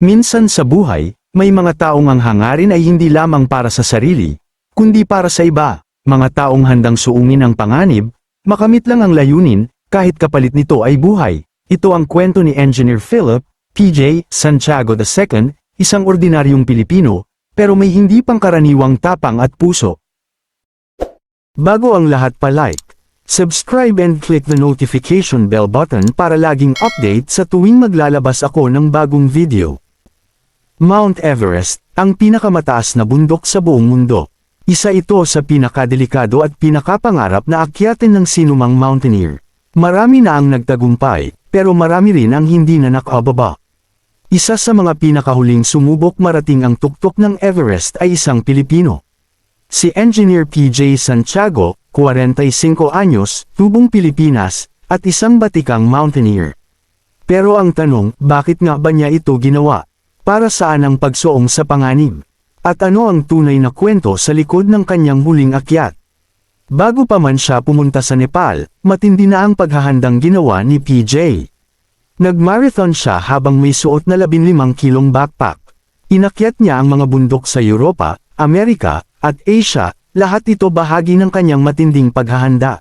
Minsan sa buhay, may mga taong ang hangarin ay hindi lamang para sa sarili, kundi para sa iba, mga taong handang suungin ang panganib, makamit lang ang layunin, kahit kapalit nito ay buhay. Ito ang kwento ni Engineer Philip, PJ, Santiago II, isang ordinaryong Pilipino, pero may hindi pangkaraniwang tapang at puso. Bago ang lahat pa-like, subscribe and click the notification bell button para laging update sa tuwing maglalabas ako ng bagong video. Mount Everest, ang pinakamataas na bundok sa buong mundo. Isa ito sa pinakadelikado at pinakapangarap na akyatin ng sinumang mountaineer. Marami na ang nagtagumpay, pero marami rin ang hindi na nakababa. Isa sa mga pinakahuling sumubok marating ang tuktok ng Everest ay isang Pilipino. Si Engineer PJ Santiago, 45 anyos, tubong Pilipinas, at isang batikang mountaineer. Pero ang tanong, bakit nga ba niya ito ginawa? Para saan ang pagsuong sa panganib? At ano ang tunay na kwento sa likod ng kanyang huling akyat? Bago pa man siya pumunta sa Nepal, matindi na ang paghahandang ginawa ni PJ. Nag-marathon siya habang may suot na 15 kilong backpack. Inakyat niya ang mga bundok sa Europa, Amerika, at Asia, lahat ito bahagi ng kanyang matinding paghahanda.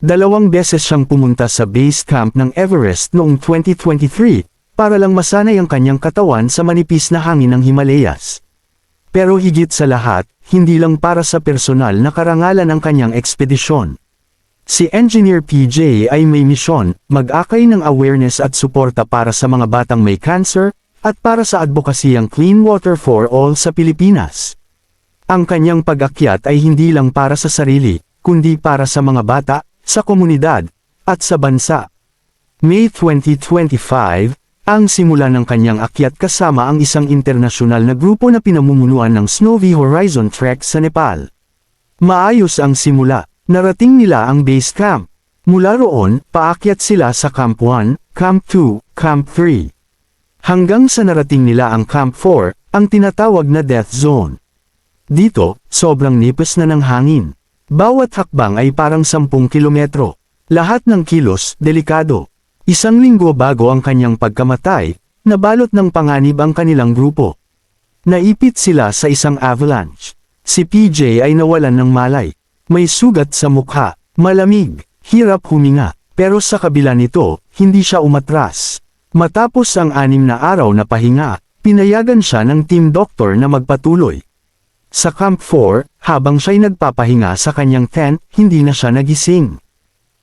Dalawang beses siyang pumunta sa base camp ng Everest noong 2023, para lang masanay ang kanyang katawan sa manipis na hangin ng Himalayas. Pero higit sa lahat, hindi lang para sa personal na karangalan ng kanyang ekspedisyon. Si Engineer PJ ay may misyon, mag-akay ng awareness at suporta para sa mga batang may cancer, at para sa advokasiyang Clean Water for All sa Pilipinas. Ang kanyang pag-akyat ay hindi lang para sa sarili, kundi para sa mga bata, sa komunidad, at sa bansa. May 2025, ang simula ng kanyang akyat kasama ang isang internasyonal na grupo na pinamumunuan ng Snowy Horizon Trek sa Nepal. Maayos ang simula, narating nila ang base camp. Mula roon, paakyat sila sa Camp 1, Camp 2, Camp 3. Hanggang sa narating nila ang Camp 4, ang tinatawag na Death Zone. Dito, sobrang nipis na ng hangin. Bawat hakbang ay parang 10 kilometro. Lahat ng kilos, delikado. Isang linggo bago ang kanyang pagkamatay, nabalot ng panganib ang kanilang grupo. Naipit sila sa isang avalanche. Si PJ ay nawalan ng malay. May sugat sa mukha, malamig, hirap huminga, pero sa kabila nito, hindi siya umatras. Matapos ang anim na araw na pahinga, pinayagan siya ng team doctor na magpatuloy. Sa Camp 4, habang siya'y nagpapahinga sa kanyang tent, hindi na siya nagising.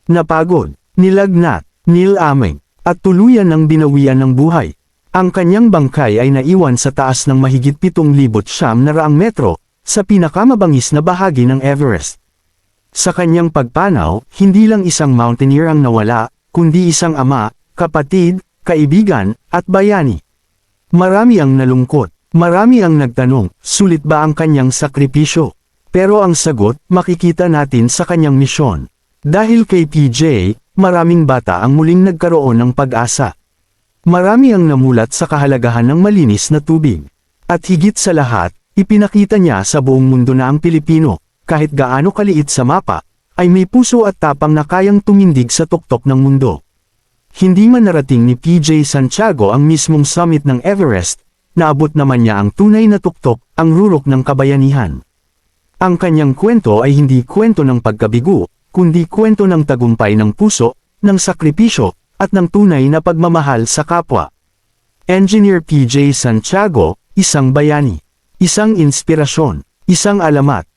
Napagod, nilagnat, nilamig, at tuluyan ng binawian ng buhay. Ang kanyang bangkay ay naiwan sa taas ng mahigit 7,000 siyam na raang metro, sa pinakamabangis na bahagi ng Everest. Sa kanyang pagpanaw, hindi lang isang mountaineer ang nawala, kundi isang ama, kapatid, kaibigan, at bayani. Marami ang nalungkot, marami ang nagtanong, sulit ba ang kanyang sakripisyo? Pero ang sagot, makikita natin sa kanyang misyon. Dahil kay PJ, maraming bata ang muling nagkaroon ng pag-asa. Marami ang namulat sa kahalagahan ng malinis na tubig. At higit sa lahat, ipinakita niya sa buong mundo na ang Pilipino, kahit gaano kaliit sa mapa, ay may puso at tapang na kayang tumindig sa tuktok ng mundo. Hindi man narating ni PJ Santiago ang mismong summit ng Everest, naabot naman niya ang tunay na tuktok, ang rurok ng kabayanihan. Ang kanyang kwento ay hindi kwento ng pagkabigo, kundi kwento ng tagumpay ng puso, ng sakripisyo, at ng tunay na pagmamahal sa kapwa. Engineer PJ Santiago, isang bayani, isang inspirasyon, isang alamat,